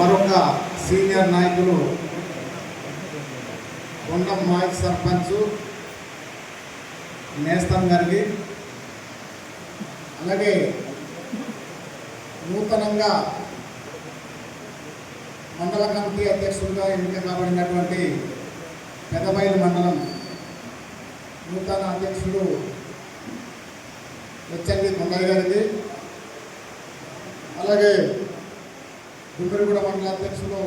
మరొక సీనియర్ నాయకులు కొండం మాజీ సర్పంచ్ నేస్తం గారికి అలాగే నూతనంగా మండల కమిటీ అధ్యక్షులుగా ఎన్నిక కాబడినటువంటి పెదబైలు మండలం నూతన అధ్యక్షుడు వచ్చండి కొండయ్య గారికి అలాగే దుమ్మిరిగూడ మండల అధ్యక్షులు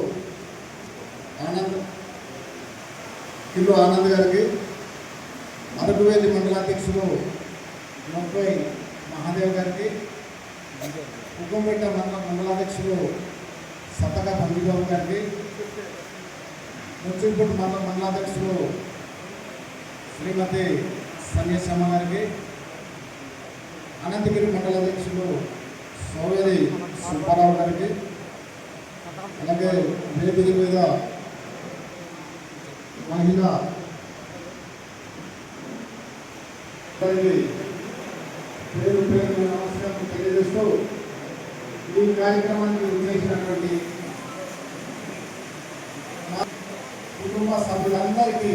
ఆనంద్ కిల్లు ఆనంద్ గారికి అరకువేది మండల అధ్యక్షులు ముప్పై మహాదేవ్ గారికి ఉప్పంపేట మండల మండలాధ్యక్షులు సతక పండిబాబు గారికి ముచ్చింపుట్టు మండల మండలాధ్యక్షులు శ్రీమతి సన్యసమ్మ గారికి అనంతగిరి మండలాధ్యక్షులు సోవేది సుబ్బారావు గారికి అలాగే వేదిక మీద మహిళ పేరు పేరు నమస్కారం తెలియజేస్తూ ఈ కార్యక్రమానికి ఉద్దేశించినటువంటి కుటుంబ సభ్యులందరికీ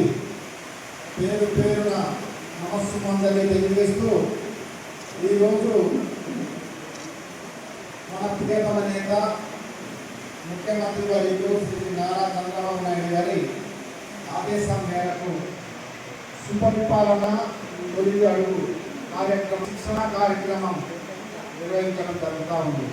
పేరు పేరున నమస్సు నమస్సుమందరి తెలియజేస్తూ ఈరోజు మన ప్రియతమ నేత ముఖ్యమంత్రి వర్యులు శ్రీ నారా చంద్రబాబు నాయుడు గారి ఆదేశం మేరకు సుపరిపాలన తొలి అడుగు కార్యక్రమం శిక్షణ కార్యక్రమం నిర్వహించడం జరుగుతూ ఉంది.